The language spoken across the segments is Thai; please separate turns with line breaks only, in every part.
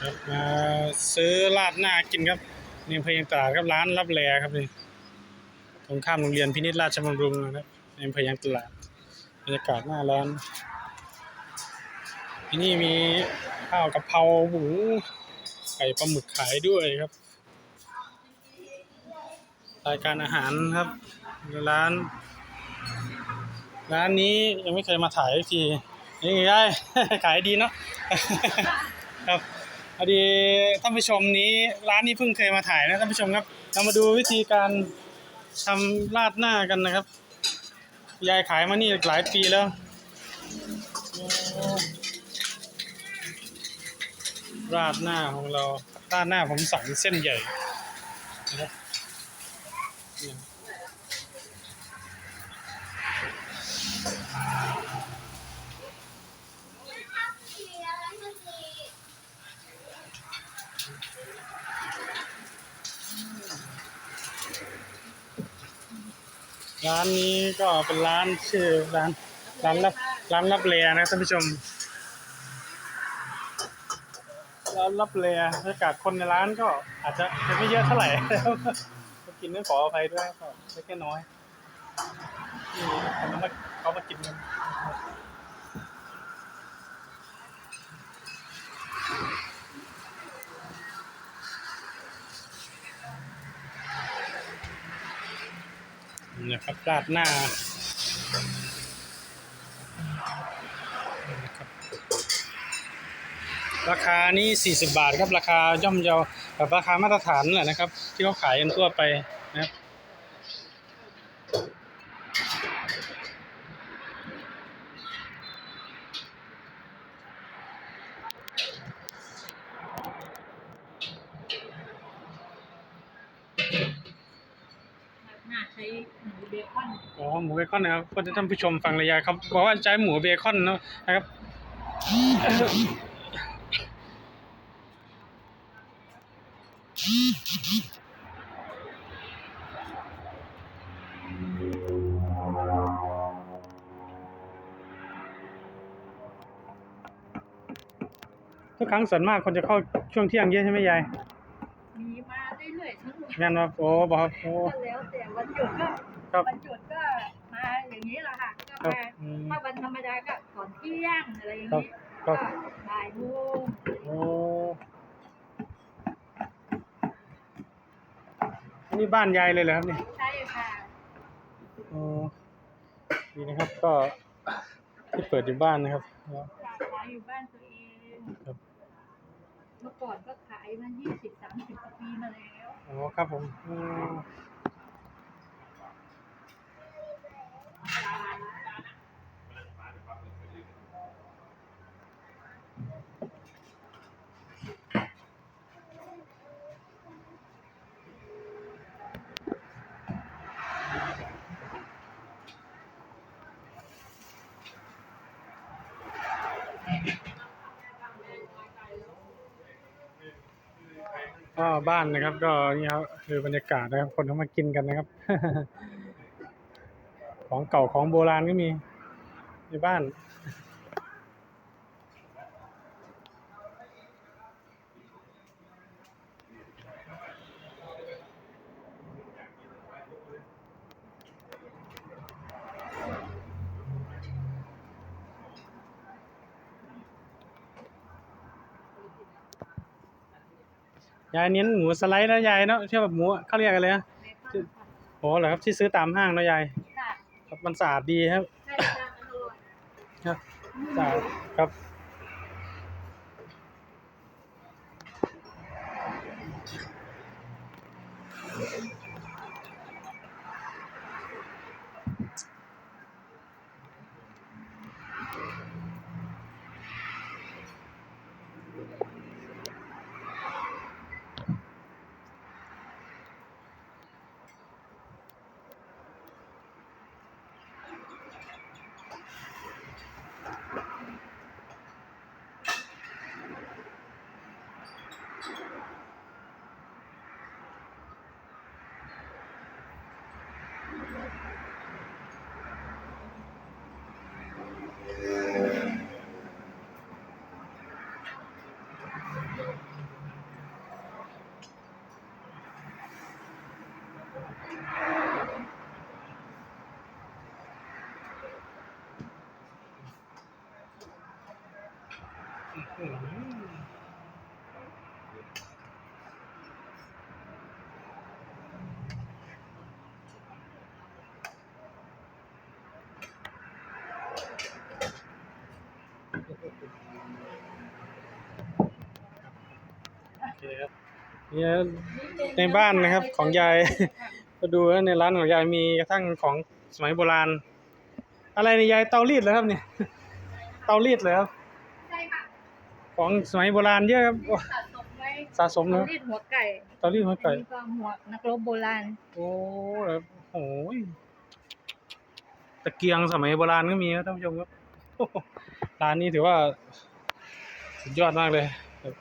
ครับมาซื้อราดหน้ากินครับนี่เภอยังตลาดครับร้านรับแลครับนี่ตรงข้ามโรงเรียนพินิจราชบำรุงนะครับในอำเภอยังตลาดบรรยากาศหน้าร้านที่นี่มีข้าวกะเพราหมูไก่ปลาหมึกขายด้วยครับ รายการอาหารครับร้าน ร้านนี้ยังไม่เคยมาถ่ายทีนี่ไงขายดีเนาะครับ พอดีท่านผู้ชมนี้ร้านนี้เพิ่งเคยมาถ่ายนะท่านผู้ชมครับเรามาดูวิธีการทำราดหน้ากันนะครับ ยายขายมานี่หลายปีแล้ว ราดหน้าของเราราดหน้าผมสั่งเส้นใหญ่นะครับ ร้านนี้ก็เป็นร้านชื่อร้านร้านรับร้านรับแลนะท่านผู้ชม ร้านรับแลบรรยากาศคนในร้านก็อาจจะไม่เยอะเท่าไหร่กินต้องขออภัยด้วยก็เล็กแค่น้อยมีเขามาเขามากินกัน นะครับราดหน้าราคานี่40 บาทครับราคาย่อมเยาแบบราคามาตรฐานแหละนะครับ ที่เขาขายกันทั่วไปนะครับ
หน้าใช้หมูเบค อน
อ๋อหมูเบคอนนะครับก็ท่านผู้ชมฟังระยะครับบอกว่าใช้หมูเบคอนเนาะนะครับทุกครั้งส่วนมากคนจะเข้าช่วงเที่ยงเยอะใช่ไหมยาย
มีมาเรื่อยๆทั้งวัน
งานว่าโอ้บอกครับโอ้
ก็แล้วแต่วันหยุดก็
ครับ
วัน ที่ยงอะไรอย่าง
ครับ
นี้
ครั
ก็
บ
บ่ายโมง
โอ้อันนี่บ้านยายเลยเหรอครับเนี่ย
ใช่ค่ะ
โอ้ดีนะครับ ก็ที่เปิดอยู่บ้านนะครับ
ขายอยู่บ้านตัวเอง
ครับ
เมื่อก่อนก็ขายมายี่สิบสามสิบปีมาแล้ว
อ๋อ ครับผม ก็บ้านนะครับ ก็นี่ครับคือบรรยากาศนะครับ คนเขามากินกันนะครับ ของเก่าของโบราณก็มีในบ้าน ยายเน้นหมูสไลด์นะยายเนาะเที่ยวแบบหมูเขาเรียกกัน
เลยนะ
โอ้หเหรอครับที่ซื้อตามห้างเนาะยาย
ค
รับมันสะอาดดีครับ
ครั
บสะอาดครับ เนี่ยในบ้านนะครับของยาย ก็ดูว่าในร้านของยายมีกระทั่งของสมัยโบราณ อะไรในยยายเตารีดเหรอครับเนี่ย เตารีดเหรอครับ ของสมัยโบราณเยอะครับโอ้
สะสมไว้
สะสม
เรา
นะ
รีดหัวไก่
เตารีดหัวไก่
อันนี้ก็หัวนักรบโบราณ
โอ้แบบโอ้ยตะเกียงสมัยโบราณก็มีครับท่านผู้ชมครับโอ้โหร้านนี้ถือว่า สุดยอดมากเลยครับ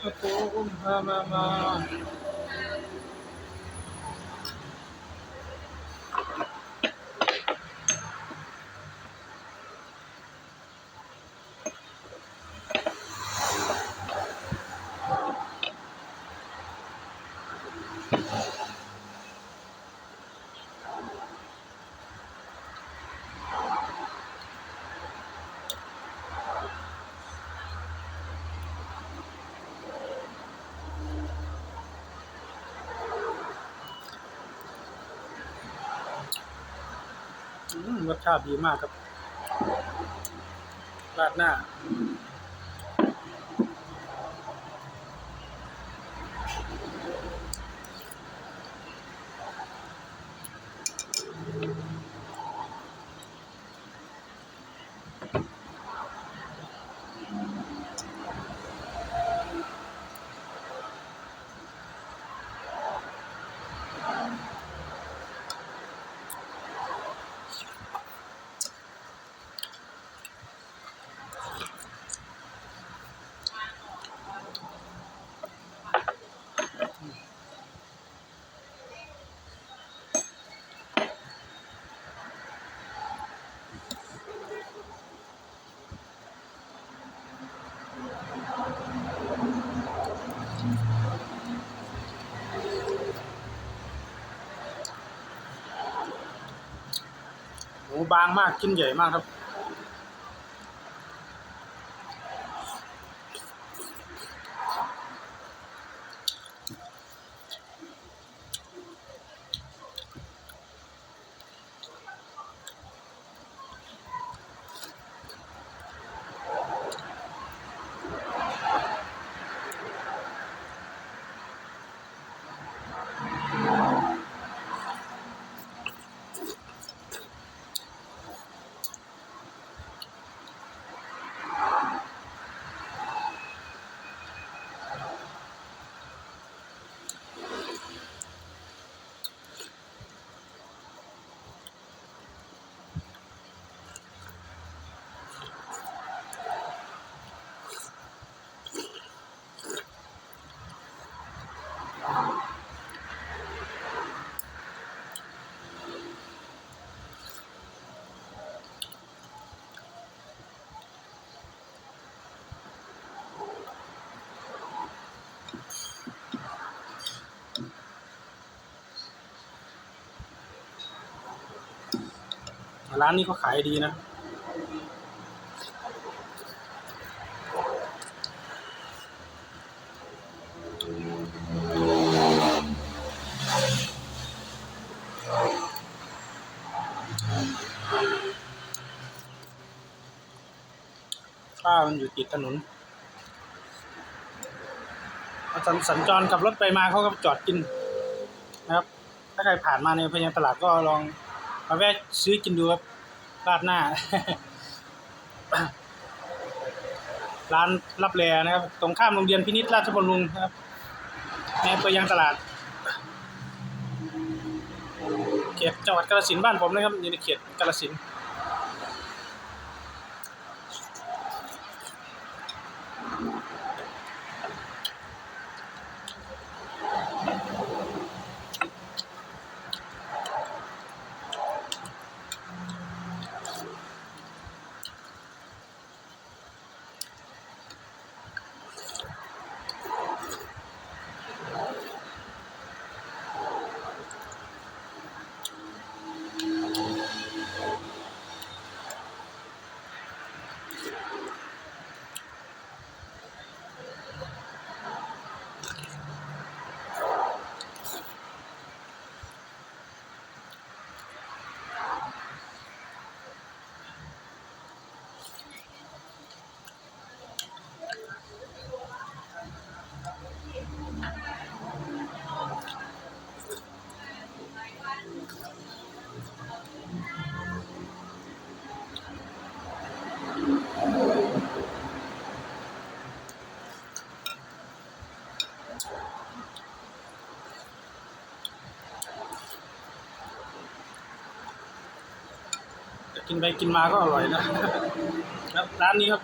โอ้โหมามามา รสชาติดีมากครับราดหน้า บางมากชิ้นใหญ่มากครับ ร้านนี้ก็ขายดีนะป้ามันอยู่ติดถนนสัญจรขับรถไปมาเขาก็จอดกินนะครับ ถ้าใครผ่านมาในพญาตลาดก็ลอง มาแวะซื้อกินดูครับราดหน้า ร้านรับแลนะครับ ตรงข้ามโรงเรียนพินิจราชบำรุงนะครับในตัวยังตลาดเขตจังหวัดกาฬสินธุ์บ้านผมนะครับอยู่ในเขตกาฬสินธุ์ กินไปกินมาก็อร่อยนะครับร้านนี้ครับ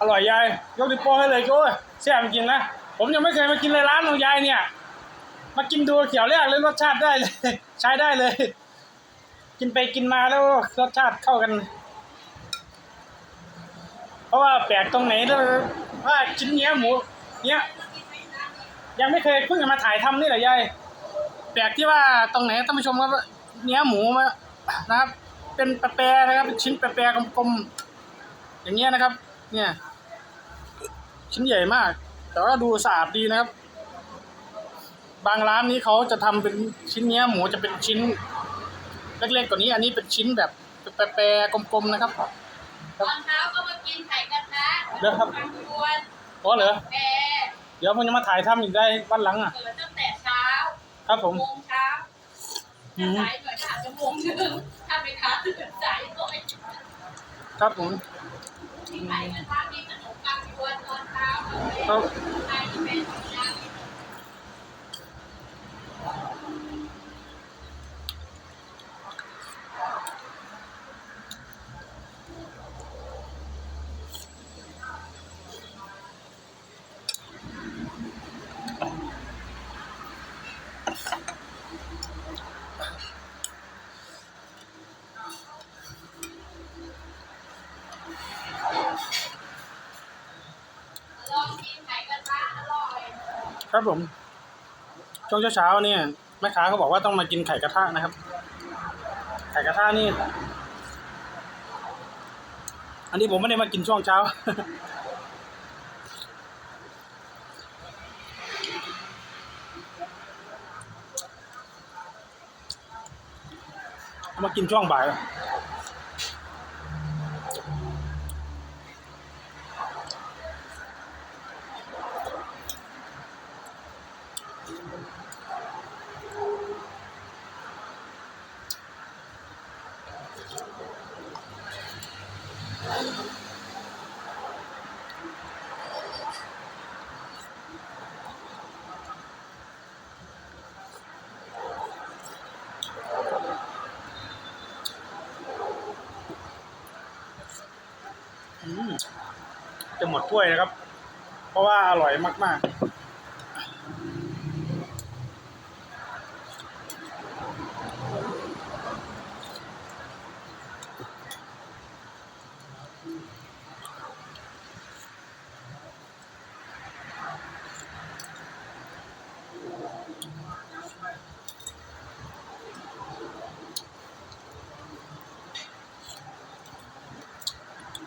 อร่อยยายยกดิโป้ให้เลยโอ้ยแซ่บจริงนะผมยังไม่เคยมากินเลยร้านของยายเนี่ย มากินดูเขียวแรกเลยรสชาติได้เลย ใช้ได้เลย กินไปกินมาแล้วรสชาติเข้ากัน เพราะว่าแปลกตรงไหนแล้ว ว่าชิ้นเนี้ยหมู เนี้ยยังไม่เคยเพิ่งจะมาถ่ายทำนี่แหละยายแปลกที่ว่าตรงไหนท่านผู้ชมครับเนี้ยหมูมานะครับ เป็นแปรๆนะครับเป็นชิ้นแปรๆกลมๆอย่างเงี้ยนะครับ เนี่ย ชิ้นใหญ่มาก แต่ว่าดูสะอาดดีนะครับ บางร้านนี้เขาจะทำเป็นชิ้นเนี้ยหมูจะเป็นชิ้น เล็กๆกว่านี้ อันนี้เป็นชิ้นแบบแปรๆกลมๆนะครับ
ตอนเช้าก็มากินไข่กระทะ
เดี๋ยวครับ
บางยวน
อ๋อเหรอ
แพร
เดี๋ยวผมจะมาถ่ายทำอีกได้วันหลังอะ
เปิดตั้งแต่เช้า
ครับผม
โมงเช้า
อื
ถ้าม สายหน่อยก็อาจจะโมงหนึ่งถ้าไปค้าตื่นสายหน่อย
ครับผม
มีไข่กระทะมีขนมบางยวนตอนเช้า
ครับ
ไข่เป็นยาง ลองกินไข่กระทะอร่อย
ครับผม ช่วงเช้าๆเนี่ยแม่ค้าเขาบอกว่าต้องมากินไข่กระทะนะครับ ไข่กระทะนี่ อันนี้ผมไม่ได้มากินช่วงเช้าเอามากินช่วงบ่าย จะหมดถ้วยนะครับ เพราะว่าอร่อยมากๆ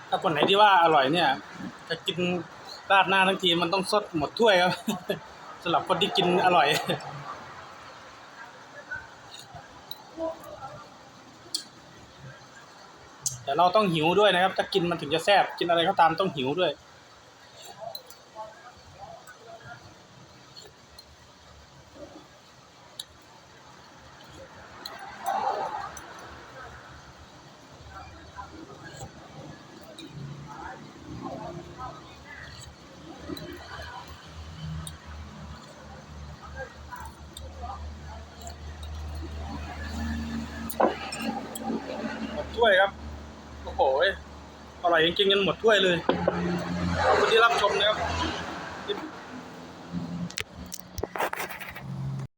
ถ้าคนไหนที่ว่าอร่อยเนี่ยจะกินราดหน้าทั้งทีมันต้องซดหมดถ้วยครับสำหรับคนที่กินอร่อย แต่เราต้องหิวด้วยนะครับ ถ้ากินมันถึงจะแซ่บกินอะไรก็ตามต้องหิวด้วย ถ้วยครับ โอ้โหอร่อยจริงๆกันหมดถ้วยเลยคนที่รับชมนะครับ